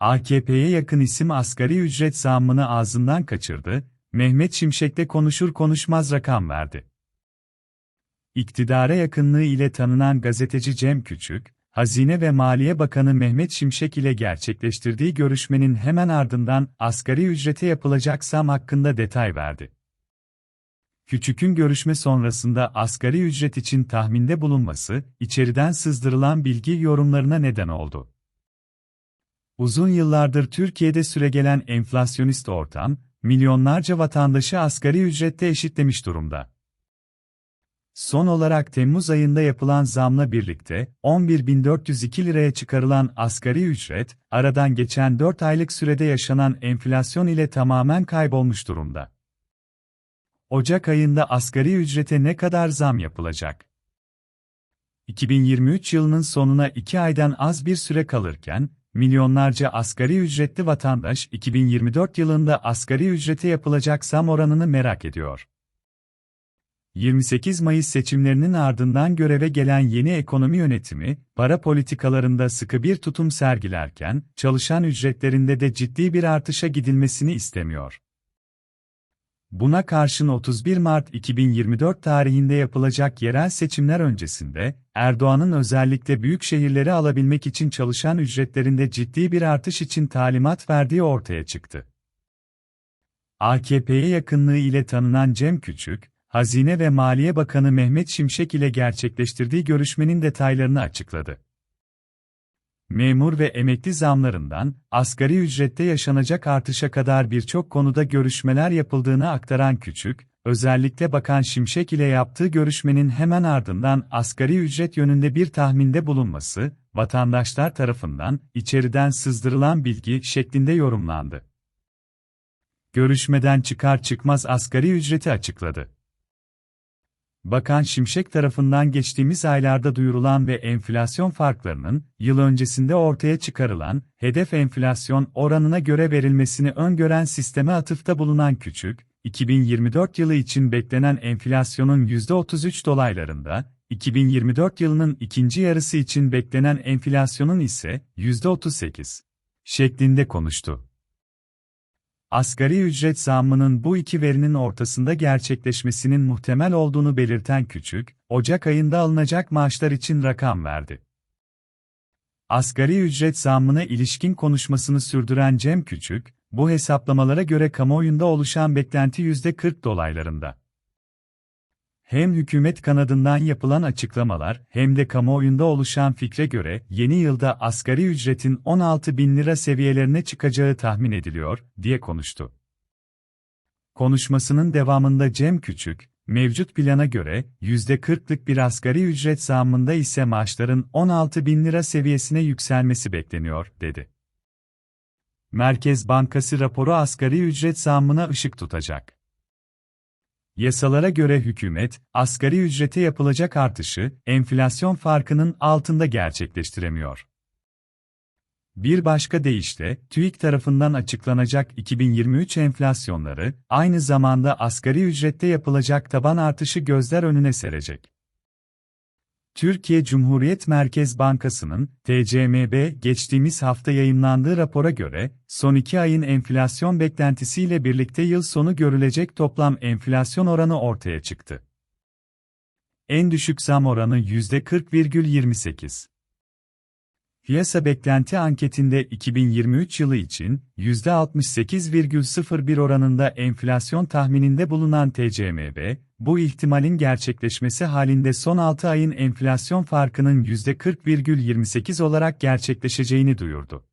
AKP'ye yakın isim asgari ücret zammını ağzından kaçırdı, Mehmet Şimşek'le konuşur konuşmaz rakam verdi. İktidara yakınlığı ile tanınan gazeteci Cem Küçük, Hazine ve Maliye Bakanı Mehmet Şimşek ile gerçekleştirdiği görüşmenin hemen ardından asgari ücrete yapılacak zam hakkında detay verdi. Küçük'ün görüşme sonrasında asgari ücret için tahminde bulunması, içeriden sızdırılan bilgi yorumlarına neden oldu. Uzun yıllardır Türkiye'de süregelen enflasyonist ortam, milyonlarca vatandaşı asgari ücrette eşitlemiş durumda. Son olarak Temmuz ayında yapılan zamla birlikte 11.402 liraya çıkarılan asgari ücret, aradan geçen 4 aylık sürede yaşanan enflasyon ile tamamen kaybolmuş durumda. Ocak ayında asgari ücrete ne kadar zam yapılacak? 2023 yılının sonuna 2 aydan az bir süre kalırken, milyonlarca asgari ücretli vatandaş 2024 yılında asgari ücrete yapılacak zam oranını merak ediyor. 28 Mayıs seçimlerinin ardından göreve gelen yeni ekonomi yönetimi, para politikalarında sıkı bir tutum sergilerken, çalışan ücretlerinde de ciddi bir artışa gidilmesini istemiyor. Buna karşın 31 Mart 2024 tarihinde yapılacak yerel seçimler öncesinde, Erdoğan'ın özellikle büyük şehirleri alabilmek için çalışan ücretlerinde ciddi bir artış için talimat verdiği ortaya çıktı. AKP'ye yakınlığı ile tanınan Cem Küçük, Hazine ve Maliye Bakanı Mehmet Şimşek ile gerçekleştirdiği görüşmenin detaylarını açıkladı. Memur ve emekli zamlarından, asgari ücrette yaşanacak artışa kadar birçok konuda görüşmeler yapıldığını aktaran Küçük, özellikle Bakan Şimşek ile yaptığı görüşmenin hemen ardından asgari ücret yönünde bir tahminde bulunması, vatandaşlar tarafından içeriden sızdırılan bilgi şeklinde yorumlandı. Görüşmeden çıkar çıkmaz asgari ücreti açıkladı. Bakan Şimşek tarafından geçtiğimiz aylarda duyurulan ve enflasyon farklarının, yıl öncesinde ortaya çıkarılan, hedef enflasyon oranına göre verilmesini öngören sisteme atıfta bulunan küçük, 2024 yılı için beklenen enflasyonun %33 dolaylarında, 2024 yılının ikinci yarısı için beklenen enflasyonun ise %38 şeklinde konuştu. Asgari ücret zammının bu iki verinin ortasında gerçekleşmesinin muhtemel olduğunu belirten Küçük, Ocak ayında alınacak maaşlar için rakam verdi. Asgari ücret zammına ilişkin konuşmasını sürdüren Cem Küçük, bu hesaplamalara göre kamuoyunda oluşan beklenti %40 dolaylarında. Hem hükümet kanadından yapılan açıklamalar hem de kamuoyunda oluşan fikre göre yeni yılda asgari ücretin 16 bin lira seviyelerine çıkacağı tahmin ediliyor, diye konuştu. Konuşmasının devamında Cem Küçük, mevcut plana göre %40'lık bir asgari ücret zammında ise maaşların 16 bin lira seviyesine yükselmesi bekleniyor, dedi. Merkez Bankası raporu asgari ücret zammına ışık tutacak. Yasalara göre hükümet, asgari ücrete yapılacak artışı, enflasyon farkının altında gerçekleştiremiyor. Bir başka deyişle, TÜİK tarafından açıklanacak 2023 enflasyonları, aynı zamanda asgari ücrette yapılacak taban artışı gözler önüne serecek. Türkiye Cumhuriyet Merkez Bankası'nın, TCMB, geçtiğimiz hafta yayınlandığı rapora göre, son iki ayın enflasyon beklentisiyle birlikte yıl sonu görülecek toplam enflasyon oranı ortaya çıktı. En düşük zam oranı %40,28. Piyasa beklenti anketinde 2023 yılı için %68,01 oranında enflasyon tahmininde bulunan TCMB, bu ihtimalin gerçekleşmesi halinde son 6 ayın enflasyon farkının %40,28 olarak gerçekleşeceğini duyurdu.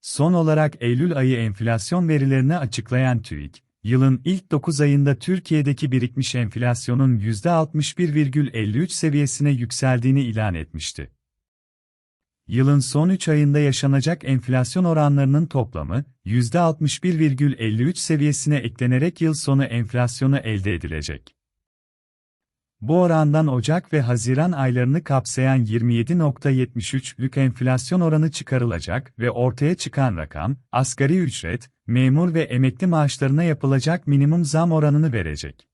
Son olarak Eylül ayı enflasyon verilerini açıklayan TÜİK, yılın ilk 9 ayında Türkiye'deki birikmiş enflasyonun %61,53 seviyesine yükseldiğini ilan etmişti yılın son 3 ayında yaşanacak enflasyon oranlarının toplamı, %61,53 seviyesine eklenerek yıl sonu enflasyonu elde edilecek. Bu orandan Ocak ve Haziran aylarını kapsayan 27.73'lük enflasyon oranı çıkarılacak ve ortaya çıkan rakam, asgari ücret, memur ve emekli maaşlarına yapılacak minimum zam oranını verecek.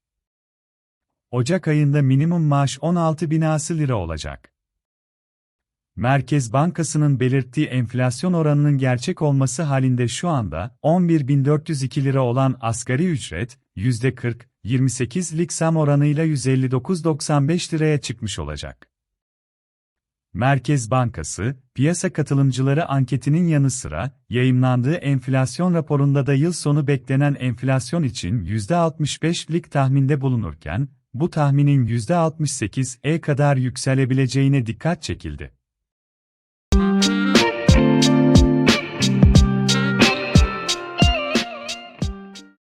Ocak ayında minimum maaş 16 binası lira olacak. Merkez Bankası'nın belirttiği enflasyon oranının gerçek olması halinde şu anda 11.402 lira olan asgari ücret, %40-28'lik zam oranıyla 159.95 liraya çıkmış olacak. Merkez Bankası, piyasa katılımcıları anketinin yanı sıra, yayımlandığı enflasyon raporunda da yıl sonu beklenen enflasyon için %65'lik tahminde bulunurken, bu tahminin %68'e kadar yükselebileceğine dikkat çekildi.